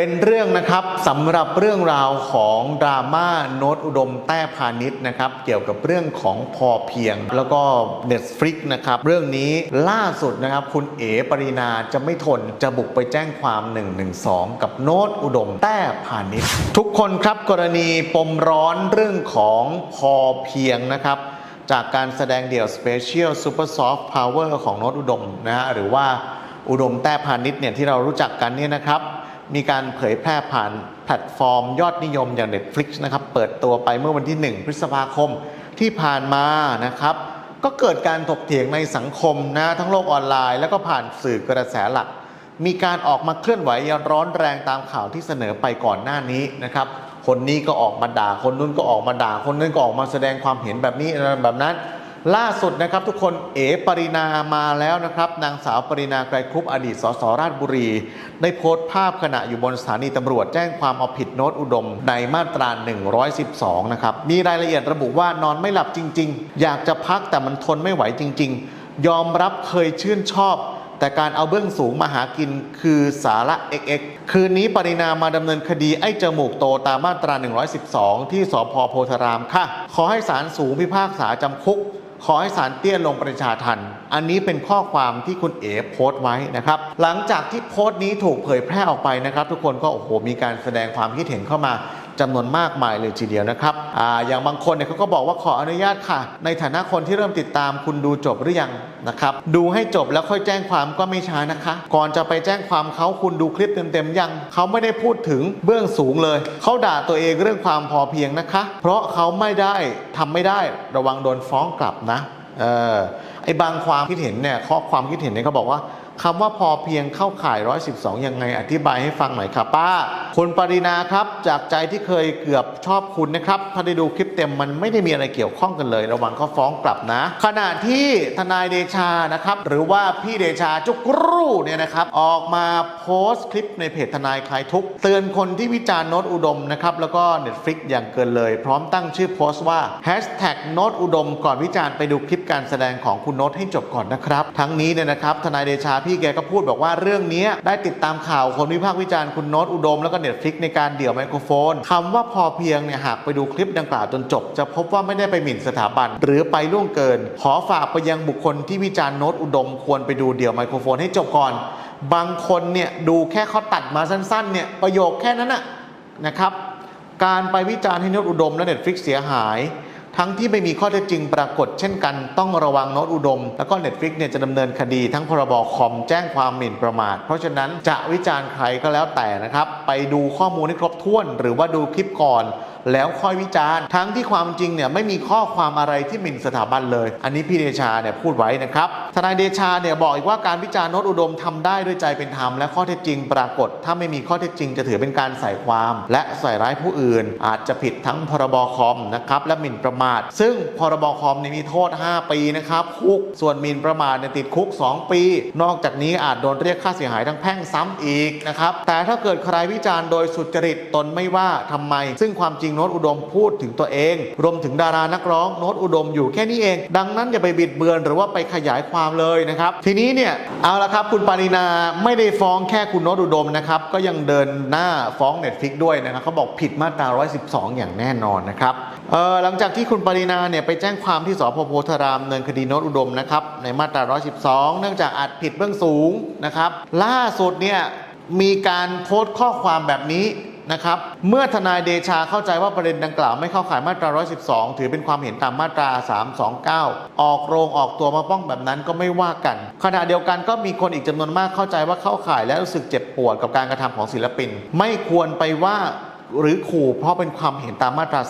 เป็นเรื่องนะครับสำหรับเรื่องราวของดราม่าโน้ตอุดมแต้พาณิชย์นะครับเกี่ยวกับเรื่องของพอเพียง แล้วก็ Netflix นะครับเรื่องนี้ล่าสุดนะครับคุณเอ๋ปรินาจะไม่ทนจะบุกไปแจ้งความ 112 กับโน้ตอุดมแต้พาณิชย์ ทุกคนครับกรณีปมร้อนเรื่องของพอเพียงนะครับจากการแสดงเดี่ยว Special Super Soft Power ของโน้ตอุดมนะฮะหรือว่าอุดมแต้พาณิชย์เนี่ยที่เรารู้จักกันเนี่ยนะครับ มีการเผยแพร่ผ่านแพลตฟอร์มยอดนิยมอย่าง Netflix นะครับ เปิดตัวไปเมื่อวันที่ 1 พฤษภาคมที่ผ่านมานะครับ ก็เกิดการถกเถียงในสังคมนะทั้งโลกออนไลน์ แล้วก็ผ่านสื่อกระแสหลัก มีการออกมาเคลื่อนไหวยร้อนแรงตามข่าวที่เสนอไปก่อนหน้านี้นะครับ คนนี้ก็ออกมาด่าคนนู้นก็ออกมาด่า คนนั้นก็ออกมาแสดงความเห็นแบบนี้แบบนั้น ล่าสุดนะครับทุกคนเอ๋ปรินามาแล้วนะครับ นางสาวปรินาไกรครุบอดีตสสราชบุรี ได้โพสต์ภาพขณะอยู่บนสถานีตำรวจแจ้งความเอาผิดโน้ตอุดม ในมาตรา 112 นะครับ มีรายละเอียดระบุว่านอนไม่หลับจริง ๆ อยากจะพักแต่มันทนไม่ไหวจริง ๆ ยอมรับเคยชื่นชอบแต่การเอาเบื้องสูงมาหากินคือสาระ XX คืนนี้ปรินามาดำเนินคดีไอ้จมูกโตตามมาตรา 112 ที่สพโพธารามค่ะ ขอให้ศาลสูงพิพากษาจำคุก ขอให้ศาลเตี้ยลงประชาทัน อันนี้เป็นข้อความที่คุณเอ๋โพสต์ไว้นะครับ หลังจากที่โพสต์นี้ถูกเผยแพร่ออกไปนะครับ ทุกคนก็โอ้โหมีการแสดงความคิดเห็นเข้ามา จำนวนมากมายเลยทีเดียวนะครับออย่างบางคนเนี่ยเขาก็บอกว่าขออนุญาตค่ะ ในฐานะคนที่เริ่มติดตามคุณดูจบหรือยังนะครับดูให้จบแล้วค่อยแจ้งความก็ไม่ช้านะคะ ก่อนจะไปแจ้งความเขาคุณดูคลิปเต็มๆยังเขาไม่ได้พูดถึงเบื้องสูงเลยเขาด่าตัวเองเรื่องความพอเพียงนะคะ เพราะเขาไม่ได้ทำไม่ได้ระวังโดนฟ้องกลับนะเออไอ้บางความคิดเห็นเนี่ยข้อความคิดเห็นเนี่ยเขาบอกว่า คำว่าพอเพียงเข้าข่าย 112 ยังไงอธิบายให้ฟังหน่อยครับป้า คุณปรินาครับ จากใจที่เคยเกือบชอบคุณนะครับ ถ้าได้ดูคลิปเต็มมันไม่ได้มีอะไรเกี่ยวข้องกันเลย ระวังเขาฟ้องกลับนะ ขณะที่ทนายเดชานะครับ หรือว่าพี่เดชาจุกรูเนี่ยนะครับ ออกมาโพสต์คลิปในเพจทนายคลายทุกเตือนคนที่วิจารณ์โน้ตอุดมนะครับแล้วก็ Netflix อย่างเกินเลย พร้อมตั้งชื่อโพสต์ว่า Hashtag โน้ตอุดม ก่อนวิจารณ์ไปดูคลิปการแสดงของคุณโน้ตให้จบก่อนนะครับ ทั้งนี้เนี่ยนะครับทนายเดชาพี่แกก็พูดบอกว่าเรื่องนี้ได้ติดตามข่าวคนวิพากษ์วิจารณ์คุณโน้ตอุดมแล้วก็ Netflix ในการเดี่ยวไมโครโฟนคำว่าพอเพียงเนี่ยหากไปดูคลิปดังกล่าวจนจบ จะพบว่าไม่ได้ไปหมิ่นสถาบัน หรือไปล่วงเกิน ขอฝากไปยังบุคคลที่วิจารณ์โน้ตอุดม ควรไปดูเดี่ยวไมโครโฟนให้จบก่อน บางคนเนี่ยดูแค่เขาตัดมาสั้นๆเนี่ยประโยคแค่นั้นนะนะครับการไปวิจารณ์ให้โน้ตอุดมและ Netflix เสียหาย ทั้งที่ไม่มีข้อเท็จจริงปรากฏ เช่นกันต้องระวังโน้ตอุดม แล้วก็ Netflix เนี่ยจะดำเนินคดีทั้งพรบคอมแจ้งความหมิ่นประมาท เพราะฉะนั้นจะวิจารณ์ใครก็แล้วแต่นะครับ ไปดูข้อมูลให้ครบถ้วน หรือว่าดูคลิปก่อน แล้วค่อยวิจารณ์ ทั้งที่ความจริงเนี่ยไม่มีข้อความอะไรที่หมิ่นสถาบันเลย อันนี้พี่เดชาเนี่ยพูดไว้นะครับทนายเดชาเนี่ยบอกอีกว่าการวิจารณ์โนตอุดมทำได้ด้วยใจเป็นธรรมและข้อเท็จจริงปรากฏ ถ้าไม่มีข้อเท็จจริงจะถือเป็นการใส่ความ และใส่ร้ายผู้อื่น อาจจะผิดทั้งพรบคอมนะครับและหมิ่นประมาท ซึ่งพรบคอมเนี่ยมีโทษ 5 ปีนะครับคุกส่วนหมิ่นประมาทเนี่ยติดคุก 2 ปี นอกจากนี้อาจโดนเรียกค่าเสียหายทั้งแพ่งซ้ำอีกนะครับแต่ถ้าเกิดใครวิจารณ์โดยสุจริตตนไม่ว่าทำไม ซึ่งความจริงโน้ตอุดมพูดถึงตัวเอง รวมถึงดารานักร้องโน้ตอุดมอยู่แค่นี้เอง ดังนั้นอย่าไปบิดเบือนหรือว่าไปขยายความเลยนะครับ ทีนี้เนี่ยเอาละครับคุณปารินาไม่ได้ฟ้องแค่คุณโน้ตอุดมนะครับก็ยังเดินหน้าฟ้อง Netflix ด้วยนะครับเขาบอกผิดมาตรา 112 อย่างแน่นอนนะครับเออหลังจากที่คุณปรินาเนี่ยไปแจ้งความที่สพโพธารามเนินคดีโน้ตอุดมนะครับในมาตรา 112 เนื่องจากอาจผิดเบื้องสูงนะครับ ล่าสุดเนี่ยมีการโพสต์ข้อความแบบนี้ นะครับ เมื่อทนายเดชาเข้าใจว่าประเด็นดังกล่าวไม่เข้าข่ายมาตรา 112 ถือเป็นความเห็นตามมาตรา 329 ออกโรงออกตัวมาป้องแบบนั้นก็ไม่ว่ากัน ขณะเดียวกันก็มีคนอีกจำนวนมากเข้าใจว่าเข้าข่ายและรู้สึกเจ็บปวดกับการกระทำของศิลปิน ไม่ควรไปว่าหรือขู่เพราะเป็นความเห็นตามมาตรา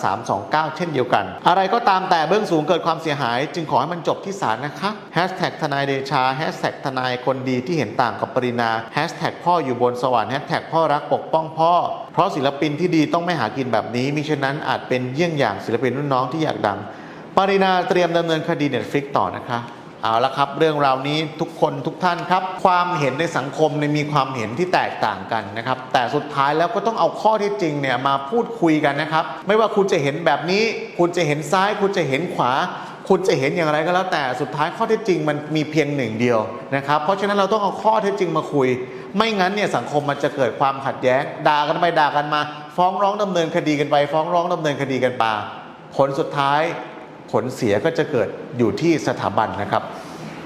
329 เช่นเดียวกัน อะไรก็ตามแต่เบื้องสูงเกิดความเสียหาย จึงขอให้มันจบที่ศาลนะคะแฮชแท็กทนายเดชาแฮชแท็กทนายคนดีที่เห็นต่างกับปรินาแฮชแท็กพ่ออยู่บนสวรรค์แฮชแท็กพ่อรักปกป้องพ่อ ราะศิลปินที่ดีต้องไม่หากินแบบนี้มิฉะนั้นอาจเป็นเยี่ยงอย่างศิลปินรุ่นน้องที่อยากดัง ปรินาเตรียมดำเนินคดีเน็ตฟลิกต่อนะคะเอาละครับ เรื่องราวนี้ทุกคนทุกท่านครับ ความเห็นในสังคมเนี่ยมีความเห็นที่แตกต่างกันนะครับ แต่สุดท้ายแล้วก็ต้องเอาข้อเที่จริงเนี่ยมาพูดคุยกันนะครับ ไม่ว่าคุณจะเห็นแบบนี้ คุณจะเห็นซ้าย คุณจะเห็นขวา คุณจะเห็นอย่างไรก็แล้วแต่สุดท้ายข้อเท็จจริงมันมีเพียงหนึ่งเดียวนะครับเพราะฉะนั้นเราต้องเอาข้อเท็จจริงมาคุย ไม่งั้นเนี่ยสังคมมันจะเกิดความขัดแย้งด่ากันไปด่ากันมา ฟ้องร้องดำเนินคดีกันไป ฟ้องร้องดำเนินคดีกันมาผลสุดท้ายผลเสียก็จะเกิดอยู่ที่สถาบันนะครับ